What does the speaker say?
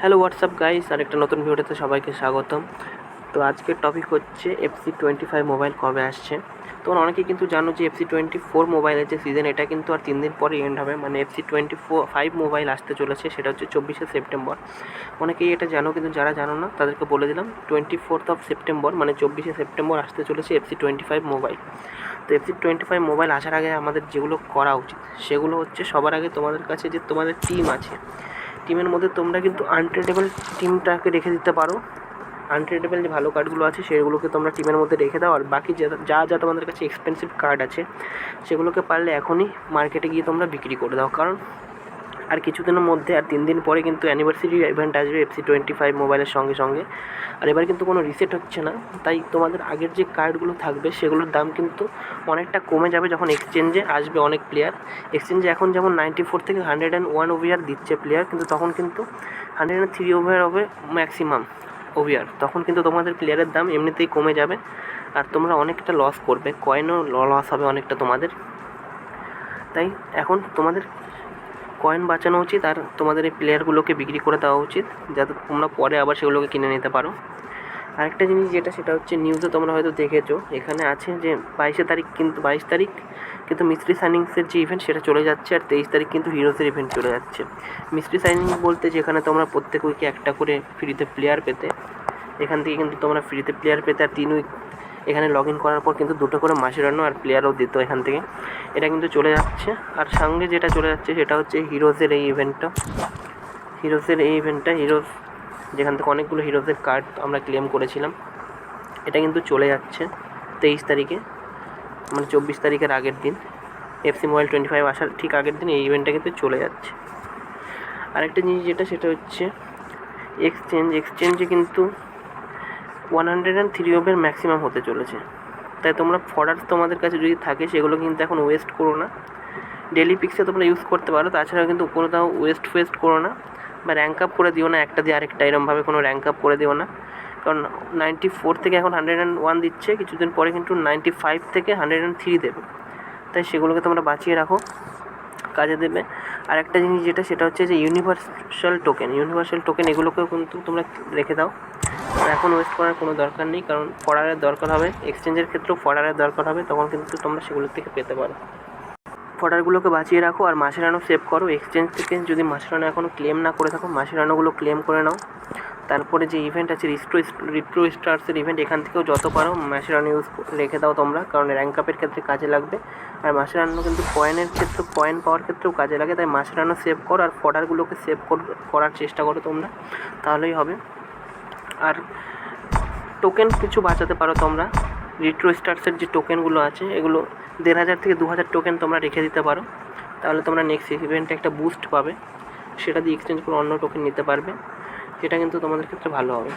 Hello WhatsApp guys আরেকটা নতুন ভিডিওতে সবাইকে স্বাগতম। তো আজকের টপিক হচ্ছে এফসি টোয়েন্টি ফাইভ মোবাইল কবে আসছে? তোমরা অনেকেই কিন্তু জানো যে এফসি টোয়েন্টি ফোর মোবাইলের যে সিজন এটা কিন্তু আর তিন দিন পরে এন্ড হবে। মানে FC twenty four five mobile আসতে চলেছে, সেটা হচ্ছে চব্বিশে সেপ্টেম্বর। অনেকেই এটা জানো, কিন্তু যারা জানো না, তাদেরকে বলে দিলাম টোয়েন্টি ফোর্থ অফ সেপ্টেম্বর মানে চব্বিশে সেপ্টেম্বর আসতে চলেছে এফসি টোয়েন্টি ফাইভ মোবাইল তো এফসি টোয়েন্টি ফাইভ মোবাইল আসার আগে আমাদের যেগুলো করা উচিত, সেগুলো হচ্ছে সবার আগে তোমাদের কাছে যে তোমাদের টিম আছে টিমের মধ্যে তোমরা কিন্তু আনট্রেডেবল টিমটাকে রেখে দিতে পারো। আনট্রেডেবল যে ভালো কার্ডগুলো আছে, সেগুলোকে তোমরা টিমের মধ্যে রেখে দাও। আর বাকি যা যা তোমাদের কাছে এক্সপেন্সিভ কার্ড আছে, সেগুলোকে পারলে এখনই মার্কেটে গিয়ে তোমরা বিক্রি করে দাও। কারণ আর কিছুদিনের মধ্যে আর তিন দিন পরে কিন্তু অ্যানিভার্সারি ইভেন্ট আসবে এফসি টোয়েন্টি ফাইভ মোবাইলের সঙ্গে সঙ্গে। আর এবার কিন্তু কোনো রিসেট হচ্ছে না। তাই তোমাদের আগের যে কার্ডগুলো থাকবে, সেগুলোর দাম কিন্তু অনেকটা কমে যাবে যখন এক্সচেঞ্জে আসবে অনেক প্লেয়ার এক্সচেঞ্জে এখন যেমন নাইনটি ফোর থেকে হান্ড্রেড অ্যান্ড ওয়ান ওভিয়ার দিচ্ছে প্লেয়ার কিন্তু তখন কিন্তু হান্ড্রেড অ্যান্ড থ্রি ওভিয়ার হবে ম্যাক্সিমাম ওভিয়ার তখন কিন্তু তোমাদের প্লেয়ারের দাম এমনিতেই কমে যাবে আর তোমরা অনেকটা লস করবে। কয়েনও লস হবে অনেকটা তোমাদের। তাই এখন তোমাদের কয়েন বাঁচানো উচিত আর তোমাদের এই প্লেয়ারগুলোকে বিক্রি করে দেওয়া উচিত, যাতে তোমরা পরে আবার সেগুলোকে কিনে নিতে পারো। আরেকটা জিনিস যেটা, সেটা হচ্ছে নিউজে তোমরা হয়তো দেখেছ, এখানে আছে যে বাইশে তারিখ কিন্তু, বাইশ তারিখ কিন্তু মিস্ত্রি সাইনিংসের যে ইভেন্ট সেটা চলে যাচ্ছে আর তেইশ তারিখ কিন্তু হিরোসের ইভেন্ট চলে যাচ্ছে। মিস্ট্রি সাইনিং বলতে যেখানে তোমরা প্রত্যেক উইকে একটা করে ফ্রিতে প্লেয়ার পেতে, এখান থেকে কিন্তু তোমরা ফ্রিতে প্লেয়ার পেতে আর তিন উইক এখানে লগ ইন করার পর কিন্তু দুটো করে মাসিরানো আর প্লেয়ারও দিত এখান থেকে। এটা কিন্তু চলে যাচ্ছে। আর সঙ্গে যেটা চলে যাচ্ছে সেটা হচ্ছে হিরোজের এই ইভেন্টটা হিরোজের এই ইভেন্টটা হিরোজ যেখান থেকে অনেকগুলো হিরোজের কার্ড আমরা ক্লেম করেছিলাম। এটা কিন্তু চলে যাচ্ছে তেইশ তারিখে মানে চব্বিশ তারিখের আগের দিন। এফসি মোবাইল টোয়েন্টি ফাইভ আসার ঠিক আগের দিন এই ইভেন্টটা কিন্তু চলে যাচ্ছে। আরেকটা জিনিস যেটা, সেটা হচ্ছে এক্সচেঞ্জ এক্সচেঞ্জে কিন্তু one hundred and three ওভের maximum হতে চলেছে। তাই তোমরা ফর্ডার তোমাদের কাছে যদি থাকে, সেগুলো কিন্তু এখন ওয়েস্ট করো না। ডেলি পিক্সে তোমরা ইউজ করতে পারো, তাছাড়াও কিন্তু কোনো তাও ওয়েস্ট ফোয়েস্ট করো না। বা র্যাঙ্ক আপ করে দিও না, একটা দিয়ে আরেকটা, এরমভাবে কোনো র্যাঙ্ক আপ করে দিও না। কারণ নাইনটি ফোর থেকে এখন হান্ড্রেড অ্যান্ড ওয়ান দিচ্ছে, কিছুদিন পরে কিন্তু নাইনটি ফাইভ থেকে হান্ড্রেড অ্যান্ড থ্রি দেবে। তাই সেগুলোকে তোমরা বাঁচিয়ে রাখো। কাজে দেবে। আর একটা জিনিস যেটা, সেটা হচ্ছে যে ইউনিভার্সাল টোকেন ইউনিভার্সাল টোকেন এগুলোকেও কিন্তু তোমরা রেখে দাও। এখন ওয়েস্ট করার কোনো দরকার নেই, কারণ ফর্ডারের দরকার হবে এক্সচেঞ্জের ক্ষেত্রেও ফর্ডারের দরকার হবে, তখন কিন্তু তোমরা সেগুলোর থেকে পেতে পারো। ফর্ডারগুলোকে বাঁচিয়ে রাখো আর মাসেরানো সেভ করো। এক্সচেঞ্জ থেকে যদি মাসেরানো এখনও ক্লেম না করে থাকো মাসেরানোগুলো ক্লেম করে নাও। তারপরে যে ইভেন্ট আছে রিস্ট্রো রিট্রো স্টার্সের ইভেন্ট এখান থেকেও যত পারো মাসেরানো ইউজ রেখে দাও তোমরা, কারণ র্যাঙ্ক আপের ক্ষেত্রে কাজে লাগবে। আর মাসেরানো কিন্তু কয়েনের ক্ষেত্রে কয়েন পাওয়ার ক্ষেত্রেও কাজে লাগে, তাই মাসেরানো সেভ করো আর ফর্ডারগুলোকে সেভ করার চেষ্টা করো তোমরা, তাহলেই হবে। আর টোকেন কিছু বাঁচাতে পারো তোমরা রিট্রো স্টার্সের যে টোকেনগুলো আছে, এগুলো দেড় হাজার থেকে দু হাজার টোকেন তোমরা রেখে দিতে পারো, তাহলে তোমরা নেক্সট ইভেন্টে একটা বুস্ট পাবে, সেটা দিয়ে এক্সচেঞ্জ করে অন্য টোকেন নিতে পারবে। সেটা কিন্তু তোমাদের ক্ষেত্রে ভালো হবে।